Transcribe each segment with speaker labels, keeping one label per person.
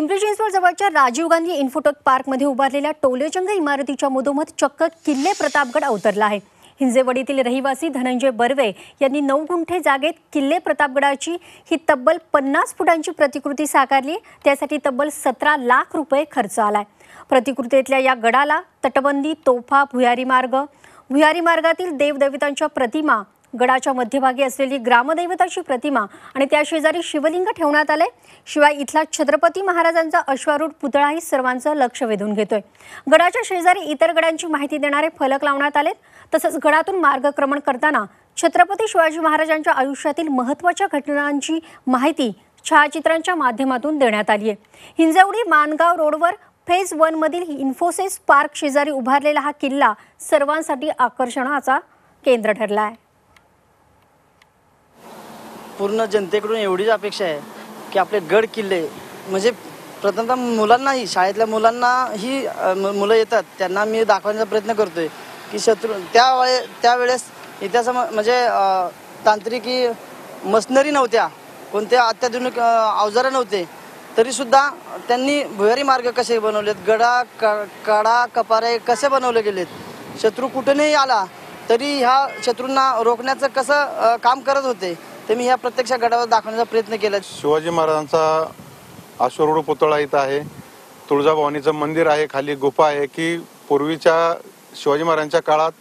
Speaker 1: पिंपरी चिंचवड जवळच्या राजीव गांधी इन्फोटेक पार्कमध्ये उभारलेल्या टोलेजंग इमारतीच्या मधोमध चक्क किल्ले प्रतापगड अवतरला आहे. हिंजेवडीतील रहिवासी धनंजय बर्वे यांनी नऊ गुंठे जागेत किल्ले प्रतापगडाची ही तब्बल पन्नास फुटांची प्रतिकृती साकारली. त्यासाठी तब्बल सतरा लाख रुपये खर्च आलाय. प्रतिकृतीतल्या या गडाला तटबंदी तोफा भुयारी मार्ग भुयारी मार्गातील देवदेवतांच्या प्रतिमा गडाच्या मध्यभागी असलेली ग्रामदैवताची प्रतिमा आणि त्या शेजारी शिवलिंग ठेवण्यात आले शिवाय इथला छत्रपती महाराजांचा अश्वारूढ पुतळाही सर्वांचं लक्ष वेधून घेतोय. गडाच्या शेजारी इतर गडांची माहिती देणारे फलक लावण्यात आले तसंच गडातून मार्गक्रमण करताना छत्रपती शिवाजी महाराजांच्या आयुष्यातील महत्त्वाच्या घटनांची माहिती छायाचित्रांच्या माध्यमातून देण्यात आली आहे हिंजवडी मानगाव रोडवर फेज वन मधील इन्फोसिस पार्क शेजारी उभारलेला हा किल्ला सर्वांसाठी आकर्षणाचा केंद्र ठरला आहे
Speaker 2: पूर्ण जनतेकडून एवढीच अपेक्षा आहे की आपले गड किल्ले म्हणजे प्रथमतः मुलांनाही शाळेतल्या मुलांना ही मुलं येतात त्यांना मी दाखवण्याचा प्रयत्न करतोय की शत्रू त्या वेळे त्यावेळेस इतिहासा म्हणजे तांत्रिकी मशनरी नव्हत्या कोणत्या अत्याधुनिक अवजारं नव्हते तरीसुद्धा त्यांनी भुयारी मार्ग कसे बनवलेत गडा क- कडा कपारे कसे बनवले गेलेत शत्रू कुठूनही आला तरी ह्या शत्रूंना रोखण्याचं कसं काम करत होते ते मी ह्या प्रत्यक्ष गडावर दाखवण्याचा प्रयत्न केला
Speaker 3: शिवाजी महाराजांचा अश्वरूढ पुतळा इथं आहे. तुळजाभवानीचं मंदिर आहे खाली गुफा आहे की पूर्वीच्या शिवाजी महाराजांच्या काळात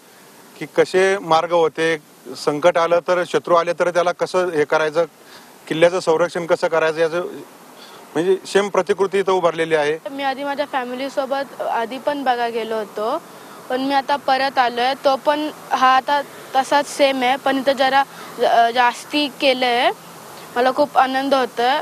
Speaker 3: की कसे मार्ग होते संकट आलं तर शत्रू आले तर त्याला कसं हे करायचं किल्ल्याचं संरक्षण कसं करायचं याचं म्हणजे सेम प्रतिकृती इथं उभारलेली आहे.
Speaker 4: मी आधी माझ्या फॅमिली सोबत आधी पण बघा गेलो होतो. पण मी आता परत आलोय. तो पण हा आता तसाच सेम आहे पण इथं जरा ज- जास्ती केलंय. मला खूप आनंद होतोय.